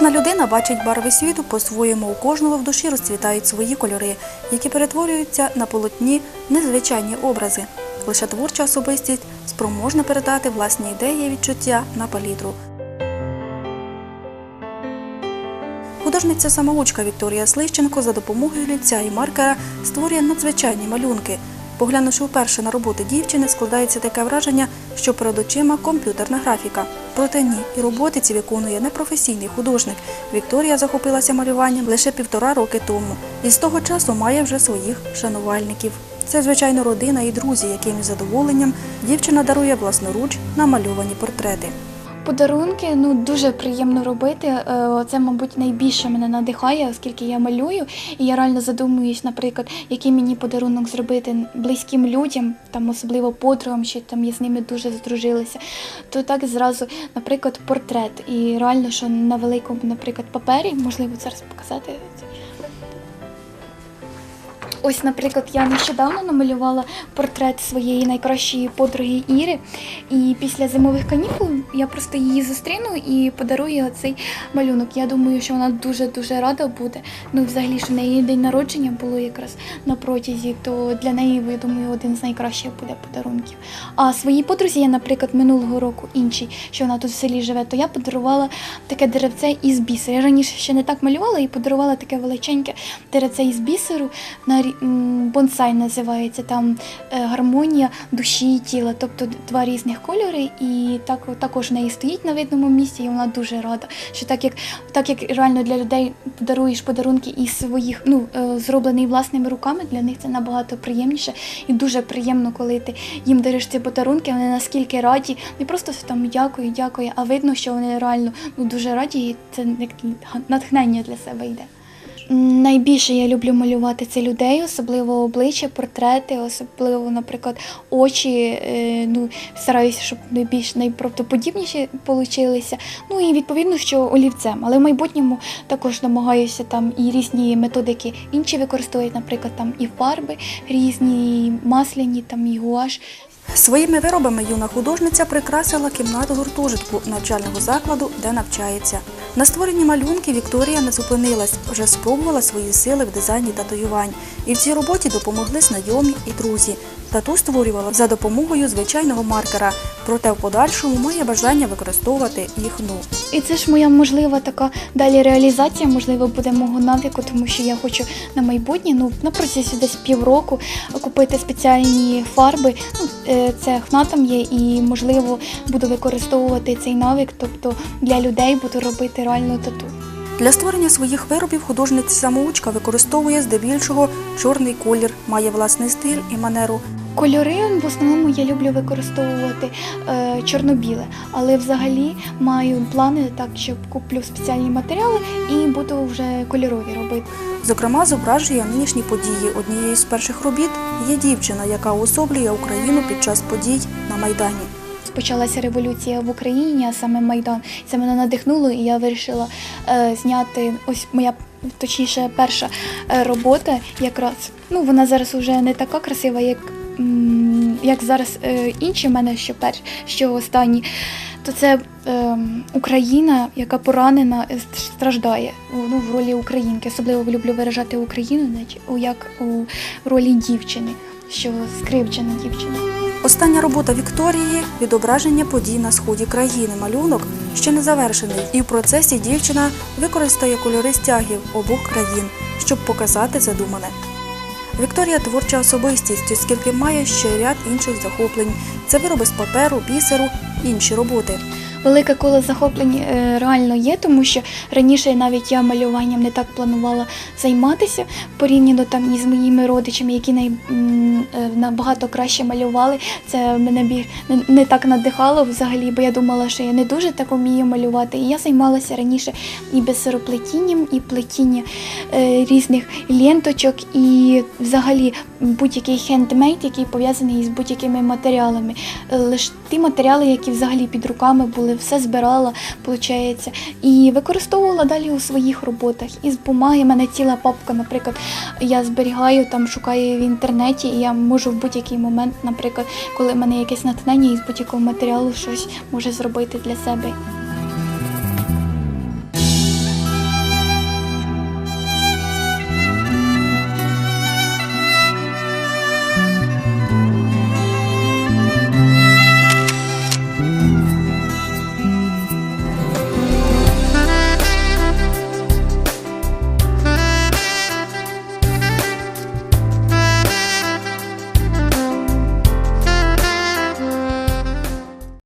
Людина бачить барви світу по-своєму. У кожного в душі розцвітають свої кольори, які перетворюються на полотні незвичайні образи. Лише творча особистість спроможна передати власні ідеї і відчуття на палітру. Художниця самоучка Вікторія Слищенко за допомогою олівця і маркера створює надзвичайні малюнки. Поглянувши вперше на роботи дівчини, складається таке враження, що перед очима комп'ютерна графіка. Проте ні, і роботи ці виконує непрофесійний художник. Вікторія захопилася малюванням лише півтора роки тому, і з того часу має вже своїх шанувальників. Це, звичайно, родина і друзі, яким із задоволенням дівчина дарує власноруч намальовані портрети. Подарунки ну дуже приємно робити. Е, Це, мабуть, найбільше мене надихає, оскільки я малюю, і я реально задумуюсь, наприклад, який мені подарунок зробити близьким людям, там особливо подругам, що там я з ними дуже здружилася. То так зразу, наприклад, портрет. І реально, що на великому, наприклад, папері, можливо, зараз показати. Ось, наприклад, я нещодавно намалювала портрет своєї найкращої подруги Іри. І після зимових канікул я просто її зустріну і подарую цей малюнок. Я думаю, що вона дуже-дуже рада буде. Ну, взагалі, що в неї день народження було якраз на протязі, то для неї, я думаю, один з найкращих буде подарунків. А своїй подрузі я, наприклад, минулого року іншій, що вона тут в селі живе, то я подарувала таке деревце із бісеру. Я раніше ще не так малювала і подарувала таке величеньке деревце із бісеру на бонсай називається там е, гармонія душі і тіла, тобто два різних кольори, і так також в неї стоїть на видному місці, і вона дуже рада. Що так як так як реально для людей подаруєш подарунки із своїх, ну е, зроблений власними руками, для них це набагато приємніше і дуже приємно, коли ти їм дариш ці подарунки. Вони наскільки раді, не просто там дякую, дякую, а видно, що вони реально ну дуже раді, і це натхнення для себе йде. Найбільше я люблю малювати це людей, особливо обличчя, портрети, особливо, наприклад, очі. е, Ну, стараюся, щоб найбільш найправдоподібніші получилися. Ну і відповідно, що олівцем. Але в майбутньому також намагаюся там і різні методики інші використовувати, наприклад, там і фарби різні, масляні, там і гуаш. Своїми виробами юна художниця прикрасила кімнату гуртожитку навчального закладу, де навчається. На створенні малюнки Вікторія не зупинилась, вже спробувала свої сили в дизайні татуювань. І в цій роботі допомогли знайомі і друзі. Тату створювала за допомогою звичайного маркера, проте в подальшому має бажання використовувати їх ну. І це ж моя можлива така далі реалізація, можливо, буде мого навіку, тому що я хочу на майбутнє, ну на протязі десь півроку купити спеціальні фарби. Ну, е, це хнатом є, і можливо буду використовувати цей навик, тобто для людей буду робити реально тату. Для створення своїх виробів художниця самоучка використовує здебільшого чорний колір, має власний стиль і манеру. Кольори в основному я люблю використовувати е, чорно-біле, але взагалі маю плани так, що куплю спеціальні матеріали і буду вже кольорові робити. Зокрема, зображує нинішні події. Однією з перших робіт є дівчина, яка уособлює Україну під час подій на Майдані. Почалася революція в Україні, а саме Майдан. Це мене надихнуло, і я вирішила е, зняти ось моя. Точніше, перша е, робота якраз. Ну, вона зараз вже не така красива, як, як зараз е, інші в мене, що перші, що останні. То це е, Україна, яка поранена, е, страждає ну, в ролі українки. Особливо люблю виражати Україну як у ролі дівчини, що скривджена дівчина. Остання робота Вікторії відображення подій на сході країни. Малюнок ще не завершений, і в процесі дівчина використає кольори стягів обох країн, щоб показати задумане. Вікторія творча особистість, оскільки має ще ряд інших захоплень. Це вироби з паперу, бісеру, інші роботи. Велике коло захоплень е, реально є, тому що раніше навіть я малюванням не так планувала займатися порівняно там із моїми родичами, які най, е, набагато краще малювали. Це мене не, так надихало взагалі, бо я думала, що я не дуже так вмію малювати. І я займалася раніше і бисероплетінням, і плетінням е, різних ленточок, і взагалі будь-який хендмейд, який пов'язаний з будь-якими матеріалами. Лише ті матеріали, які взагалі під руками були, все збирала, виходить, і використовувала далі у своїх роботах. Із бумаги, в мене ціла папка, наприклад, я зберігаю, там шукаю в інтернеті, і я можу в будь-який момент, наприклад, коли в мене якесь натхнення із будь-якого матеріалу щось може зробити для себе.